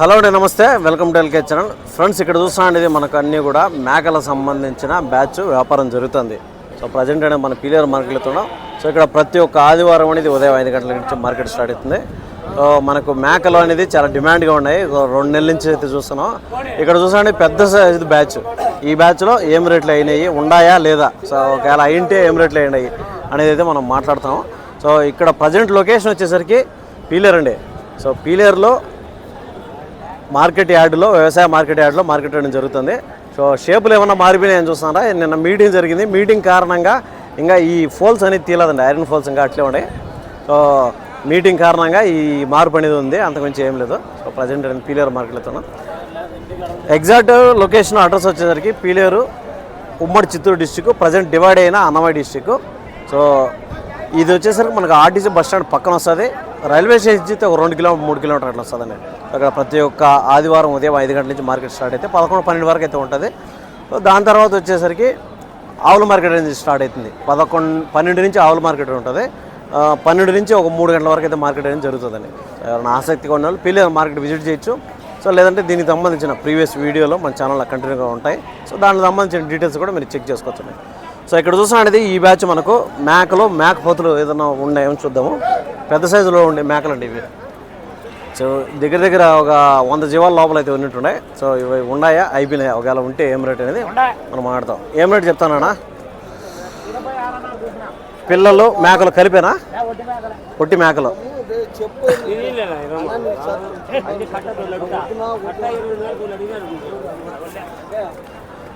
Hello అండి నమస్తే. Welcome to LK channel. Friends ఇక్కడ చూస్తున్నాండి మనకు అన్నీ కూడా మేకలకు సంబంధించిన బ్యాచ్ వ్యాపారం జరుగుతుంది. సో ప్రజెంట్ అనేది మన పీలియర్ మార్కెట్ వెళ్తున్నాం సో ఇక్కడ ప్రతి ఒక్క ఆదివారం అనేది ఉదయం ఐదు గంటల నుంచి మార్కెట్ స్టార్ట్ అవుతుంది. సో మనకు మేకలు అనేది చాలా డిమాండ్గా ఉన్నాయి. రెండు నెలల నుంచి అయితే చూస్తున్నాం. ఇక్కడ చూసాండి పెద్ద సైజు బ్యాచ్. ఈ బ్యాచ్లో ఏం రేట్లు అయినాయి? ఉన్నాయా లేదా? సో ఒకవేళ అయింటే ఏం రేట్లు అయినాయి అనేది అయితే మనం మాట్లాడతాం. సో ఇక్కడ ప్రజెంట్ లొకేషన్ వచ్చేసరికి పీలేర్ అండి. సో పీలేర్లో మార్కెట్ యార్డులో వ్యవసాయ మార్కెట్ యార్డులో మార్కెట్ వేయడం జరుగుతుంది. సో షేపులు ఏమన్నా మారిపోయినాయని చూస్తున్నారా? నిన్న మీటింగ్ జరిగింది. మీటింగ్ కారణంగా ఇంకా ఈ ఫోల్స్ అనేది తీయలేదండి. ఐరన్ ఫోల్స్ ఇంకా అట్లే ఉన్నాయి. సో మీటింగ్ కారణంగా ఈ మార్పు అనేది ఉంది. అంతకుమించి ఏం లేదు. సో ప్రజెంట్ నేను పీలేరు మార్కెట్లోనే ఎగ్జాక్ట్ లొకేషన్ అడ్రస్ వచ్చేసరికి పీలేరు ఉమ్మడి చిత్తూరు డిస్టిక్ ప్రజెంట్ డివైడ్ అయిన అన్నమయ్య డిస్టిక్ సో ఇది వచ్చేసరికి మనకు ఆర్టీసీ బస్ స్టాండ్ పక్కన వస్తుంది. రైల్వే స్టేషన్ నుంచి ఒక రెండు కిలోమీటర్ మూడు కిలోమీటర్ అట్లా వస్తుందండి. అక్కడ ప్రతి ఒక్క ఆదివారం ఉదయం ఐదు గంటల నుంచి మార్కెట్ స్టార్ట్ అయితే పదకొండు పన్నెండు వరకు అయితే ఉంటుంది. సో దాని తర్వాత వచ్చేసరికి ఆవుల మార్కెట్ అనేది స్టార్ట్ అవుతుంది. పదకొండు పన్నెండు నుంచి ఆవుల మార్కెట్ ఉంటుంది. పన్నెండు నుంచి ఒక మూడు గంటల వరకు అయితే మార్కెట్ అనేది జరుగుతుందండి. ఎవరైనా ఆసక్తిగా ఉన్న వాళ్ళు పిల్లలు మార్కెట్ విజిట్ చేయొచ్చు. సో లేదంటే దీనికి సంబంధించిన ప్రీవియస్ వీడియోలో మన ఛానల్లో కంటిన్యూగా ఉంటాయి. సో దానికి సంబంధించిన డీటెయిల్స్ కూడా మీరు చెక్ చేసుకోవచ్చు సో ఇక్కడ చూసినది ఈ బ్యాచ్ మనకు మ్యాక్లో మేక పోతులు ఏదైనా ఉన్నాయని చూద్దాము. పెద్ద సైజులో ఉండే మేకలు అండి ఇవి. సో దగ్గర దగ్గర ఒక వంద జీవాల లోపల అయితే ఉన్నట్టున్నాయి. సో ఇవి ఉన్నాయా? అయిపోయినాయా? ఒకవేళ ఉంటే ఏం రేట్ అనేది మనం మాట్లాడతాం. ఏం రేట్ చెప్తానా పిల్లలు మేకలు కలిపేనా? పొట్టి మేకలు.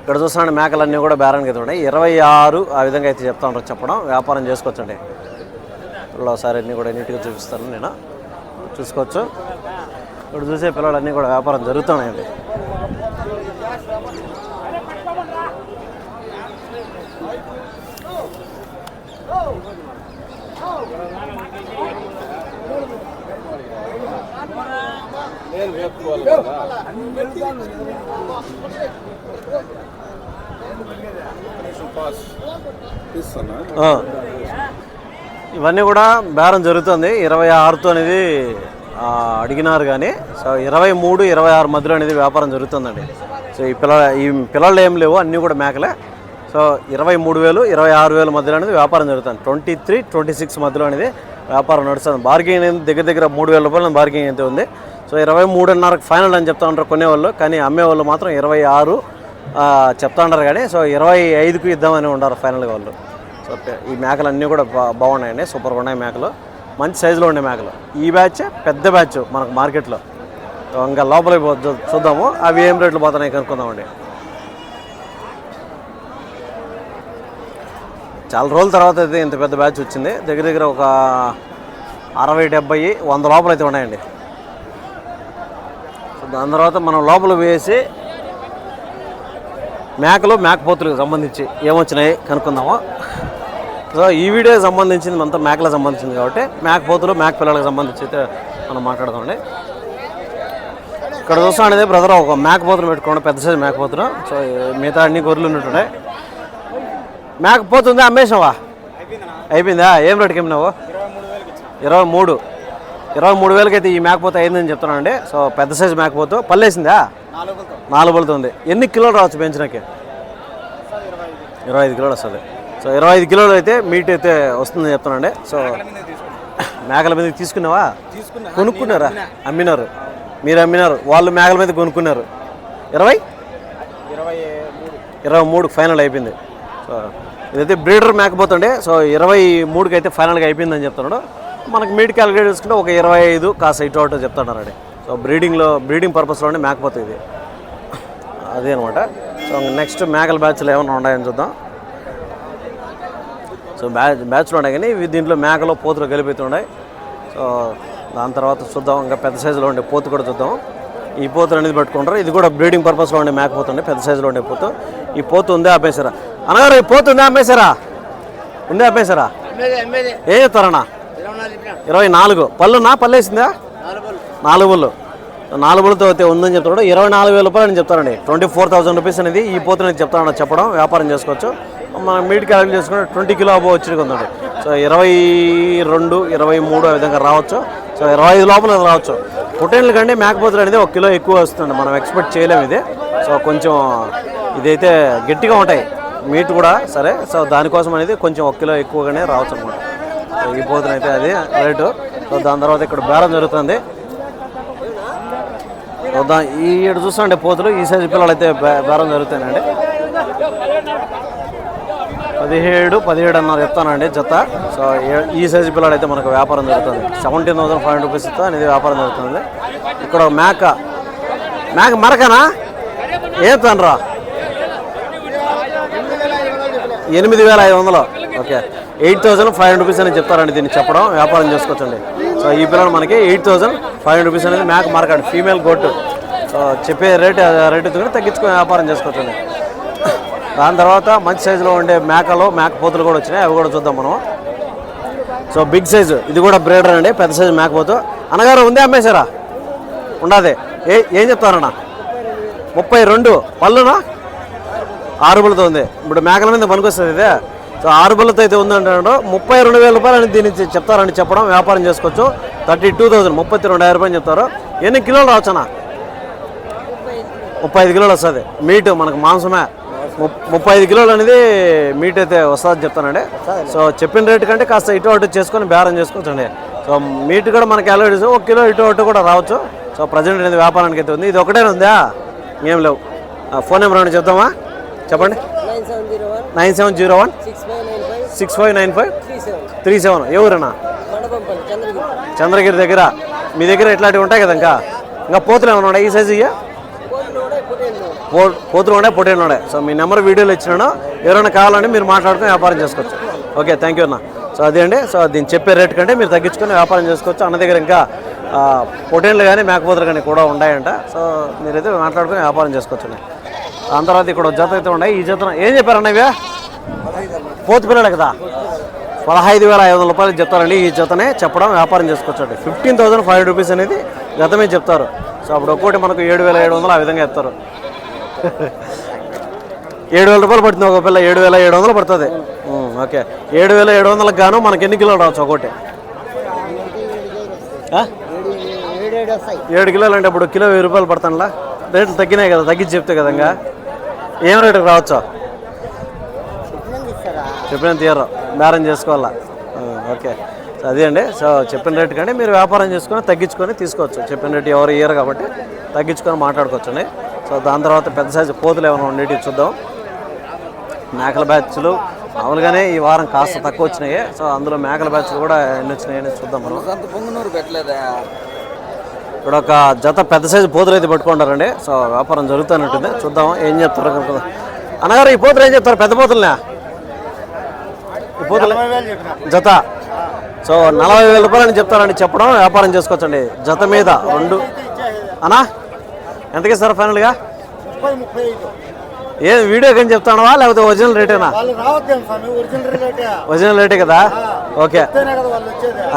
ఇక్కడ చూస్తున్నాడు మేకలన్నీ కూడా బేరానికి అయితే ఉన్నాయి. ఇరవై ఆరు ఆ విధంగా అయితే చెప్తా ఉంటారు చెప్పడం. వ్యాపారం చేసుకోవచ్చండి. పిల్లలు ఒకసారి అన్నీ కూడా నీట్గా చూపిస్తాను నేను. చూసుకోవచ్చు. ఇక్కడ చూసే పిల్లలన్నీ కూడా వ్యాపారం జరుగుతున్నాయండి ఆ. ఇవన్నీ కూడా బేరం జరుగుతుంది. ఇరవై ఆరుతో అనేది అడిగినారు కానీ సో ఇరవై మూడు ఇరవై ఆరు మధ్యలో అనేది వ్యాపారం జరుగుతుందండి. సో ఈ పిల్ల ఈ పిల్లలు ఏం లేవు అన్నీ కూడా మేకలే. సో ఇరవై మూడు వేలు ఇరవై ఆరు వేల మధ్యలో అనేది వ్యాపారం జరుగుతుంది. ట్వంటీ త్రీ ట్వంటీ సిక్స్ మధ్యలో అనేది వ్యాపారం నడుస్తుంది. బార్గెన్ అనేది దగ్గర దగ్గర మూడు వేల రూపాయలు బార్గెన్ అయితే ఉంది. సో ఇరవై మూడున్నరకు ఫైనల్ అని చెప్తా ఉంటారు కొనేవాళ్ళు కానీ అమ్మేవాళ్ళు మాత్రం ఇరవై ఆరు చెప్తా ఉంటారు కానీ సో ఇరవై ఐదుకు ఇద్దామని ఉండారు ఫైనల్గా వాళ్ళు. సో ఈ మేకలు అన్నీ కూడా బా బాగున్నాయండి సూపర్గా ఉన్నాయి మేకలు. మంచి సైజులో ఉండే మేకలు. ఈ బ్యాచ్ పెద్ద బ్యాచ్ మనకు మార్కెట్లో. ఇంకా లోపలికి చూద్దాము. అవి ఏం రేట్లు పోతున్నాయి కనుక్కుందామండి. చాలా రోజుల తర్వాత అయితే ఇంత పెద్ద బ్యాచ్ వచ్చింది. దగ్గర దగ్గర ఒక అరవై డెబ్బై వంద లోపల అయితే ఉన్నాయండి. దాని తర్వాత మనం లోపల వేసి మేకలు మేకపోతులకు సంబంధించి ఏమొచ్చినాయి కనుక్కుందాము. సో ఈ వీడియోకి సంబంధించింది మనతో మేకలకు సంబంధించింది కాబట్టి మేకపోతులు మేక పిల్లలకు సంబంధించి అయితే మనం మాట్లాడదామండి. ఇక్కడ చూస్తానది బ్రదర్ ఒక మేకపోతులు పెట్టుకోండి పెద్ద సైజు మేకపోతులు సో మిగతా అన్ని గొర్రెలు ఉన్నట్టున్నాయి. మేకపోతుంది అమ్మేసావా అయిపోయిందా? ఏం రేటుకి అమ్మినావు? ఇరవై మూడు. ఇరవై మూడు వేలకి అయితే ఈ మేకపోతే అయిందని చెప్తున్నానండి. సో పెద్ద సైజు మేకపోతు పల్లేసిందా? నాలుగు పలుతుంది ఎన్ని కిలోలు రావచ్చు పెంచినకి ఇరవై ఐదు కిలోలు వస్తుంది. సో ఇరవై ఐదు కిలోలు అయితే మీట్ అయితే వస్తుందని చెప్తున్నాండి. సో మేకల మీద తీసుకున్నావా? కొనుక్కున్నారా? అమ్మినారు. మీరు అమ్మినారు. వాళ్ళు మేకల మీద కొనుక్కున్నారు. ఇరవై? ఇరవై మూడు. ఫైనల్ అయిపోయింది. సో ఇదైతే బ్రీడర్ మేకపోతుండే సో ఇరవై మూడుకి అయితే ఫైనల్గా అయిపోయిందని చెప్తున్నాడు. మనకి మీట్ క్యాలిక్యులేట్ చేసుకుంటే ఒక ఇరవై ఐదు కాస్త ఇటు అటు చెప్తున్నారండి. సో బ్రీడింగ్లో బ్రీడింగ్ పర్పస్లోనే మేకపోతే ఇది. అదే అనమాట సో నెక్స్ట్ మేకల బ్యాచ్లు ఏమైనా ఉన్నాయని చూద్దాం. సో బ్యాచ్ బ్యాచ్లు ఉన్నాయి కానీ ఇవి దీంట్లో మేకలు పోతులు కలిపి ఉన్నాయి. సో దాని తర్వాత చూద్దాం ఇంకా పెద్ద సైజులో ఉండే పోతు కూడా చూద్దాం. ఈ పోతులు అనేది పెట్టుకుంటారు. ఇది కూడా బ్రీడింగ్ పర్పస్లో ఉండే మేక పోతు ఉండే పెద్ద సైజులో ఉండే పోతు. ఈ పోతు ఉందే ఆపేశారా? అనగారు ఈ పోతు ఉందే అమ్మేశారా ఉందే ఆపేశారా? ఏ చెప్తారన్నా ఇరవై నాలుగు పళ్ళునా పల్లేసిందా నాలుగు. పళ్ళు నాలుగు పళ్ళతో అయితే ఉందని చెప్తున్నాడు. ఇరవై నాలుగు వేల రూపాయలు అని చెప్తారండి. ట్వంటీ ఫోర్ థౌసండ్ రూపీస్ అనేది ఈ పోతుని చెప్తాను చెప్పడం వ్యాపారం చేసుకోవచ్చు. మనం మీట్ క్యాలిక్యులేట్ చేసుకుంటే ట్వంటీ కిలో అబో వచ్చి ఉందండి సో ఇరవై రెండు ఇరవై మూడు ఆ విధంగా రావచ్చు. సో ఇరవై ఐదు లోపల రావచ్చు. పొటేన్ల కంటే మేకపోతులు అనేది ఒక కిలో ఎక్కువ వస్తుంది మనం ఎక్స్పెక్ట్ చేయలేము ఇది. సో కొంచెం ఇదైతే గట్టిగా ఉంటాయి. మీట్ కూడా సరే. సో దానికోసం అనేది కొంచెం ఒక కిలో ఎక్కువగానే రావచ్చు అనమాట ఈ పోతులు అయితే అది రేటు. సో దాని తర్వాత ఇక్కడ బేరం జరుగుతుంది. ఈ ఏడు చూస్తుంటే పోతులు. ఈ సైజు పిల్లలు అయితే బేరం జరుగుతాయండి. పదిహేడు పదిహేడు అన్నారు చెప్తానండి జత. సో ఈ సైజు పిల్లలు అయితే మనకు వ్యాపారం జరుగుతుంది. Seventeen thousand five hundred rupees ఇస్తా అనేది వ్యాపారం జరుగుతుంది. ఇక్కడ ఒక మేక. మేక మరకనా? ఏం తనరా? ఎనిమిది వేల ఐదు వందలు. Okay. Eight thousand five hundred rupees అని చెప్తారండి దీన్ని చెప్పడం వ్యాపారం చేసుకోవచ్చండి. సో ఈ పిల్లలు మనకి eight thousand five hundred rupees అనేది మేక మరకండి. ఫీమేల్ గోట్ సో చెప్పే రేట్ రేటు కూడా తగ్గించుకొని వ్యాపారం చేసుకోవచ్చండి. దాని తర్వాత మంచి సైజులో ఉండే మేకలు మేకపోతులు కూడా వచ్చినాయి. అవి కూడా చూద్దాం మనం. సో బిగ్ సైజు ఇది కూడా బ్రేడర్ అండి. పెద్ద సైజు మేకపోతు అన్నగారు ఉందే అమ్మేశారా? ఉండదే. ఏ ఏం చెప్తారన్నా? ముప్పై రెండు. పళ్ళునా? ఆరుబులతో ఉంది. ఇప్పుడు మేకల మీద పనికొస్తుంది ఇదే. సో ఆరుబులతో అయితే ఉందంటాడు ముప్పై రెండు వేల రూపాయలు అని దీన్ని చెప్తారని చెప్పడం వ్యాపారం చేసుకోవచ్చు. Thirty two thousand. ముప్పై రెండు వేల రూపాయలు చెప్తారు. ఎన్ని కిలోలు రావచ్చనా ముప్పై ఐదు కిలోలు వస్తుంది. మీటు మనకు మాంసమే. ముప్పై ఐదు కిలోలు అనేది మీట్ అయితే వస్తుంది చెప్తానండి. సో చెప్పిన రేటు కంటే కాస్త ఇటు అటు చేసుకొని బేరం చేసుకోవచ్చండి. సో మీట్ కూడా మనకి అలవాటు ఒక కిలో ఇటు అటు కూడా రావచ్చు. సో ప్రజెంట్ అనేది వ్యాపారానికి అయితే ఉంది. ఇది ఒకటేనా ఉందా? ఏం లేవు. ఆ, ఫోన్ నెంబర్ ఏమైనా చెప్తామా? చెప్పండి. Nine seven zero one. Six five nine five three seven ఎవరన్నా చంద్రగిరి. చంద్రగిరి దగ్గర. మీ దగ్గర ఇట్లాంటివి ఉంటాయి కదా ఇంకా? ఇంకా పోతులు ఏమైనా ఉన్నాయి ఈ సైజు ఇయ్యా కోళ్ళు కూడా ఇప్పుడు రెండు పో పోతులు ఉండే సో మీ నెంబర్ వీడియోలో ఇచ్చినాను. ఎవరైనా కావాలంటే మీరు మాట్లాడుకొని వ్యాపారం చేసుకోవచ్చు. ఓకే థ్యాంక్ యూ అన్న. సో అదే అండి. సో దీన్ని చెప్పే రేట్ కంటే మీరు తగ్గించుకొని వ్యాపారం చేసుకోవచ్చు. అన్న దగ్గర ఇంకా పొటేన్లు కానీ మేకపోతులు కానీ కూడా ఉన్నాయంట. సో మీరైతే మాట్లాడుకొని వ్యాపారం చేసుకోవచ్చు అండి. దాని తర్వాత ఇక్కడ ఒక జత అయితే ఉన్నాయి. ఈ జత ఏం చెప్పారన్న ఇవి? పోతు పిల్లలే కదా. పదహైదు వేల ఐదు వందల రూపాయలు చెప్తారండి ఈ జతనే. చెప్పడం వ్యాపారం చేసుకోవచ్చు ఫిఫ్టీన్ థౌసండ్ ఫైవ్ రూపీస్ అనేది జతమే చెప్తారు. సో అప్పుడు ఒక్కోటి మనకు ఏడు వేల ఏడు వందలు ఆ విధంగా చెప్తారు. ఏడు వేల రూపాయలు పడుతుంది ఒక పిల్ల. ఏడు వేల ఏడు వందలు పడుతుంది. ఓకే. ఏడు వేల ఏడు వందలకు గాను మనకి ఎన్ని కిలోలు రావచ్చు ఒకటి ఏడు కిలోలు అంటే ఇప్పుడు కిలో వెయ్యి రూపాయలు పడతానులా? రేట్లు తగ్గినాయి కదా తగ్గించి చెప్తే కదా ఇంకా. ఏం రేటుకి రావచ్చా? చెప్పిన తీయరు. బేరం చేసుకోవాలా? ఓకే. అదే అండి. సో చెప్పిన రేటు కానీ మీరు వ్యాపారం చేసుకొని తగ్గించుకొని తీసుకోవచ్చు. చెప్పిన రేటు ఎవరు ఇయ్యరు కాబట్టి తగ్గించుకొని మాట్లాడుకోవచ్చు అండి సో దాని తర్వాత పెద్ద సైజు పోతులు ఏమైనా ఉండేటివి చూద్దాం. మేకల బ్యాచ్లు మామూలుగానే ఈ వారం కాస్త తక్కువ వచ్చినాయి. సో అందులో మేకల బ్యాచ్లు కూడా ఎన్ని వచ్చినాయి అని చూద్దాం మనం. అంత పొంగునూరు పెట్టలేదా? ఇక్కడ ఒక జత పెద్ద సైజు పోతులు అయితే పట్టుకుంటారండి. సో వ్యాపారం జరుగుతున్నట్టుంది. చూద్దాం ఏం చెప్తారో. అన్నగారు ఈ పోతులు ఏం చెప్తారు? పెద్ద పోతులనే? ఈ పోతులు జత. సో నలభై వేల రూపాయలు అని చెప్తారని చెప్పడం వ్యాపారం చేసుకోవచ్చండి. జత మీద రెండు. అనా ఎంతకి ఇస్తారు ఫైనల్గా? ఏ వీడియో కానీ చెప్తానవా? లేకపోతే ఒరిజినల్ రేటేనా? ఒరిజినల్ రేటే. కదా? ఓకే.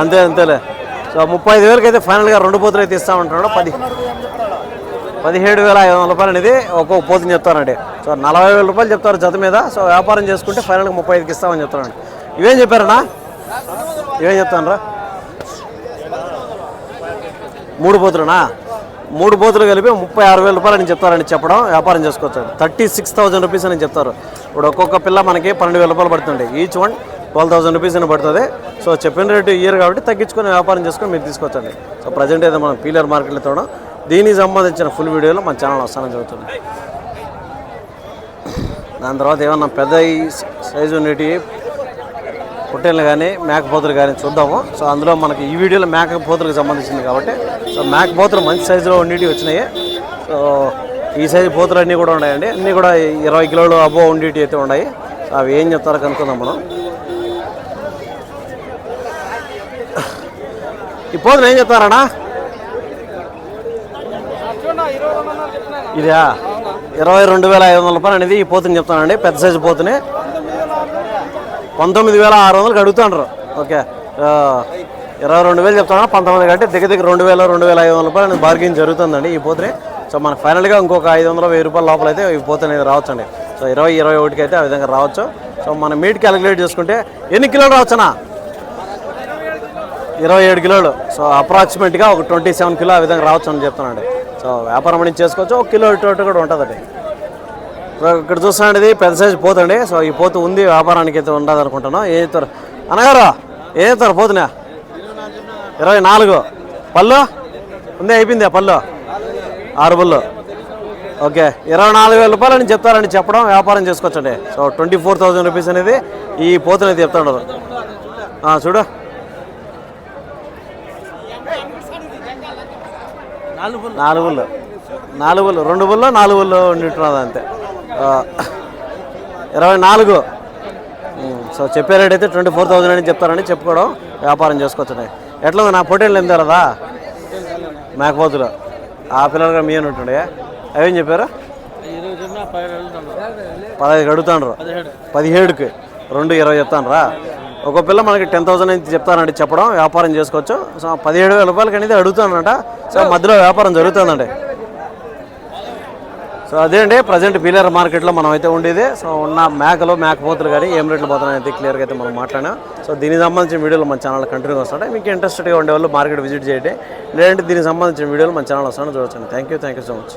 అంతే అంతేలే. సో ముప్పై ఐదు వేలకి అయితే ఫైనల్గా రెండు పోతులు అయితే ఇస్తామంటున్నాడు పది పదిహేడు వేల ఐదు వందల రూపాయలు అనేది ఒక్కొక్క పోతుని చెప్తారండి సో నలభై వేల రూపాయలు చెప్తారు జత మీద. సో వ్యాపారం చేసుకుంటే ఫైనల్గా ముప్పై ఐదుకి ఇస్తామని చెప్తారండి ఇవేం చెప్పారన్నా? ఇవేం చెప్తానరా? మూడు పోతులునా? మూడు బోతులు కలిపి ముప్పై ఆరు వేల రూపాయలు అని చెప్తారని చెప్పడం వ్యాపారం చేసుకోవచ్చు. థర్టీ సిక్స్ థౌసండ్ రూపీస్ అని చెప్తారు. ఇప్పుడు ఒక్కొక్క పిల్ల మనకి పన్నెండు వేల రూపాయలు పడుతుంది. Each one twelve thousand rupees అని పడుతుంది. సో చెప్పిన రేటు ఇయర్ కాబట్టి తగ్గించుకొని వ్యాపారం చేసుకొని మీరు తీసుకోవచ్చండి సో ప్రజెంట్ అయితే మనం పీలర్ మార్కెట్లో తోడం దీనికి సంబంధించిన ఫుల్ వీడియోలో మన ఛానల్ వస్తానని చదువుతుంది దాని తర్వాత ఏమన్నా పెద్ద సైజు ఉండేటివి పొట్టేళ్ళు కానీ మేకపోతులు కానీ చూద్దాము. సో అందులో మనకి ఈ వీడియోలో మేకపోతులకు సంబంధించింది కాబట్టి సో మేకపోతులు మంచి సైజులో ఉండేటివి వచ్చినాయి. సో ఈ సైజు పోతులు అన్నీ కూడా ఉన్నాయండి. అన్నీ కూడా ఇరవై కిలోలు అబో ఉండేటివి అయితే ఉన్నాయి. అవి ఏం చెప్తారో కనుక్కుందాం మనం. ఈ పోతులు ఏం చెప్తారన్నా? ఇదా? ఇరవై రెండు వేల ఐదు వందల రూపాయలు అనేది ఈ పోతుని చెప్తానండి పెద్ద సైజు పోతుని. పంతొమ్మిది వేల ఆరు వందలకి కడుగుతుంటారు ఓకే. ఇరవై రెండు వేలు చెప్తాను పంతొమ్మిది కంటే దగ్గర దగ్గర రెండు వేల రెండు వేల ఐదు వందల రూపాయలు బార్గెన్ జరుగుతుందండి ఈ పోతే సో మన ఫైనల్గా ఇంకొక ఐదు వందల వెయ్యి రూపాయల లోపల అయితే ఈ పోతు అనేది రావచ్చండి. సో ఇరవై ఇరవై ఒకటికి అయితే ఆ విధంగా రావచ్చు. సో మన మీట్ క్యాలిక్యులేట్ చేసుకుంటే ఎన్ని కిలోలు రావచ్చనా? ఇరవై ఏడు కిలోలు. సో అప్రాక్సిమేట్గా ఒక ట్వంటీ సెవెన్ కిలో ఆ విధంగా రావచ్చు అని చెప్తున్నాడు. సో వ్యాపారం అనేది చేసుకోవచ్చు. ఒక కిలో ఇటు అటు కూడా ఉంటుందండి. ఇక్కడ చూస్తున్నాండి పెద్ద సైజు పోతండి. సో ఈ పోతు ఉంది వ్యాపారానికి అయితే ఉండదు అనుకుంటున్నాం ఏ త్వర అనగారు ఏ త్వర పోతున్నా? ఇరవై నాలుగు. పళ్ళు? ఉంది అయిపోయింది ఆ పళ్ళు. ఆరు పళ్ళు. ఓకే. ఇరవై నాలుగు వేల రూపాయలు అని చెప్తారని చెప్పడం వ్యాపారం చేసుకోవచ్చండి. So twenty four thousand rupees అనేది ఈ పోతుని అయితే చెప్తాడు చూడు. నాలుగు నాలుగు నాలుగు రెండు బుల్లో నాలుగు బుల్లో ఉండిట్టున్నది అంతే. ఇరవై నాలుగు. సో చెప్పే రేట్ అయితే ట్వంటీ ఫోర్ థౌసండ్ అని చెప్తారని చెప్పుకోవడం వ్యాపారం చేసుకోవచ్చు ఎట్లా ఉంది? నా పొట్టేళ్ళు ఎంత కదా మేకపోతులు. ఆ పిల్లలు కూడా మీ అని ఉంటుండే. అవేం చెప్పారు? పదహైదు అడుగుతాండ్రు. పదిహేడుకి. రెండు ఇరవై చెప్తాను ఒక పిల్ల మనకి టెన్ థౌసండ్ అయితే చెప్తానండి చెప్పడం వ్యాపారం చేసుకోవచ్చు. సో పదిహేడు వేల రూపాయలకి అనేది అడుగుతానంట. సో మధ్యలో వ్యాపారం జరుగుతుందండి. సో అదే అండి ప్రజెంట్ పీలర్ మార్కెట్లో మనం అయితే ఉండేది. సో ఉన్న మేకలు మేకపోతులు కానీ ఏం రేట్లు పోతున్నాయి అయితే క్లియర్గా అయితే మనం మాట్లాడినా. సో దీనికి సంబంధించిన వీడియోలు మన ఛానల్ కంటిన్యూ వస్తుంటాయి. మీకు ఇంట్రెస్టెడ్గా ఉండే వాళ్ళు మార్కెట్ విజిట్ చేయండి. లేదంటే దీనికి సంబంధించిన వీడియోలు మన ఛానల్ వస్తాను చూడొచ్చండి. Thank you thank you so much